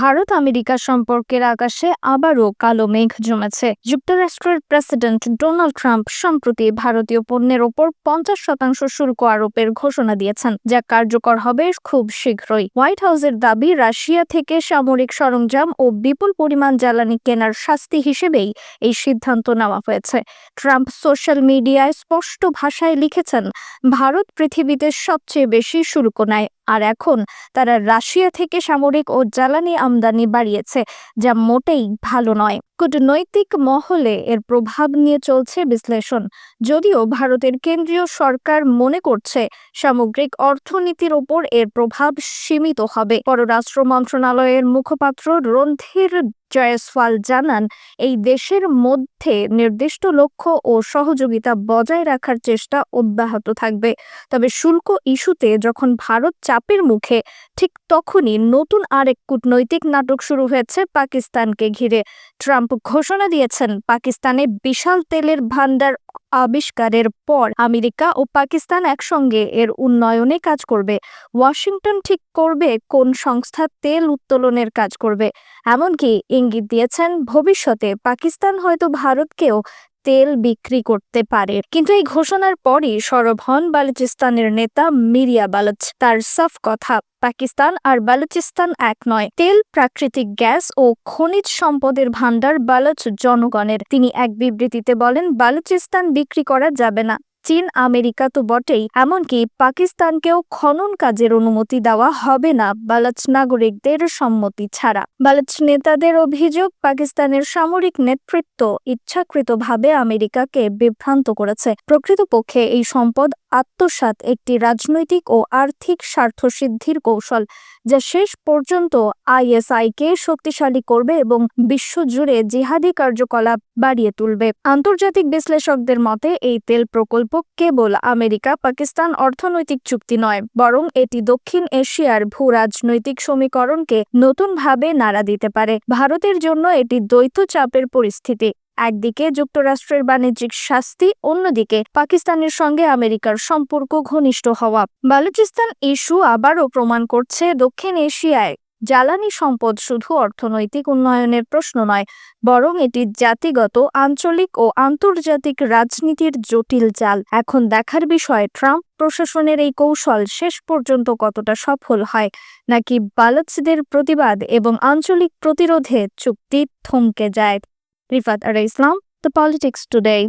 Bharat America সম্পর্কের আকাশে আবারও কালো মেঘ জমেছে। যুক্তরাষ্ট্রের প্রেসিডেন্ট ডোনাল্ড ট্রাম্প সম্প্রতি ভারতীয় পণ্যের ওপর পঞ্চাশ শতাংশ শুল্ক আরোপের ঘোষণা দিয়েছেন, যা কার্যকর হবে খুব শীঘ্রই। হোয়াইট হাউসের দাবি, রাশিয়া থেকে সামরিক সরঞ্জাম ও বিপুল পরিমাণ জ্বালানি কেনার শাস্তি হিসেবেই এই সিদ্ধান্ত নেওয়া হয়েছে। ট্রাম্প সোশ্যাল মিডিয়ায় স্পষ্ট ভাষায় লিখেছেন, ভারত পৃথিবীতে সবচেয়ে বেশি শুল্ক নেয়, আর এখন তারা রাশিয়া থেকে সামরিক ও জ্বালানি আমদানি বাড়িয়েছে যা মোটেই ভালো নয়। কূটনৈতিক মহলে এর প্রভাব নিয়ে চলছে বিশ্লেষণ। যদিও ভারতের কেন্দ্রীয় সরকার মনে করছে সামগ্রিক অর্থনীতির ওপর এর প্রভাব সীমিত হবে। পররাষ্ট্র মন্ত্রণালয়ের মুখপাত্র রণধীর জয়সওয়াল জানান, এই দেশের মধ্যে নির্দিষ্ট লক্ষ্য ও সহযোগিতা বজায় রাখার চেষ্টা অব্যাহত থাকবে। তবে শুল্ক ইস্যুতে যখন ভারত চাপের মুখে, ঠিক তখনই নতুন আরেক কূটনৈতিক নাটক শুরু হয়েছে পাকিস্তানকে ঘিরে। ট্রাম্প ঘোষণা দিয়েছেন পাকিস্তানে বিশাল তেলের ভান্ডার আবিষ্কারের পর আমেরিকা ও পাকিস্তান একসঙ্গে এর উন্নয়নে কাজ করবে। ওয়াশিংটন ঠিক করবে কোন সংস্থা তেল উত্তোলনের কাজ করবে। এমনকি ইঙ্গিত দিয়েছেন ভবিষ্যতে পাকিস্তান হয়তো ভারতকেও তেল বিক্রি করতে পারে। কিন্তু এই ঘোষণার পরই সরব হন বালুচিস্তানের নেতা মিরিয়া বালুচ। তার সাফ কথা, পাকিস্তান আর বালুচিস্তান এক নয়। তেল, প্রাকৃতিক গ্যাস ও খনিজ সম্পদের ভাণ্ডার বালুচ জনগণের। তিনি এক বিবৃতিতে বলেন, বালুচিস্তান বিক্রি করা যাবে না। চীন, আমেরিকা তো বটেই, এমনকি পাকিস্তানকেও খনন কাজের অনুমতি দেওয়া হবে না বালাচ নাগরিকদের সম্মতি ছাড়া। বালাচ নেতাদের অভিযোগ, পাকিস্তানের সামরিক নেতৃত্ব ইচ্ছাকৃতভাবে আমেরিকাকে বিভ্রান্ত করেছে। প্রকৃতপক্ষে এই সম্পদ আত্মসাত একটি রাজনৈতিক ও আর্থিক স্বার্থসিদ্ধির কৌশল, যা শেষ পর্যন্ত আইএসআইকে শক্তিশালী করবে এবং বিশ্বজুড়ে জিহাদি কার্যকলাপ বাড়িয়ে তুলবে। আন্তর্জাতিক বিশ্লেষকদের মতে, এই তেল প্রকল্প কেবল আমেরিকা, পাকিস্তান অর্থনৈতিক চুক্তি নয়, বরং এটি দক্ষিণ এশিয়ার ভূ রাজনৈতিক সমীকরণকে নতুনভাবে নাড়া দিতে পারে। ভারতের জন্য এটি দ্বৈত চাপের পরিস্থিতি। একদিকে যুক্তরাষ্ট্রের বাণিজ্যিক শাস্তি, অন্যদিকে পাকিস্তানের সঙ্গে আমেরিকার সম্পর্ক ঘনিষ্ঠ হওয়া। বালুচিস্তান ইস্যু আবারও প্রমাণ করছে দক্ষিণ এশিয়ায়। জ্বালানি সম্পদ শুধু অর্থনৈতিক উন্নয়নের প্রশ্ন নয়, বরং এটি জাতিগত, আঞ্চলিক ও আন্তর্জাতিক রাজনীতির জটিল জাল। এখন দেখার বিষয়, ট্রাম্প প্রশাসনের এই কৌশল শেষ পর্যন্ত কতটা সফল হয়, নাকি বালুচদের প্রতিবাদ এবং আঞ্চলিক প্রতিরোধে চুক্তি থমকে যায়? Rifat Ara Islam, The Politics Today.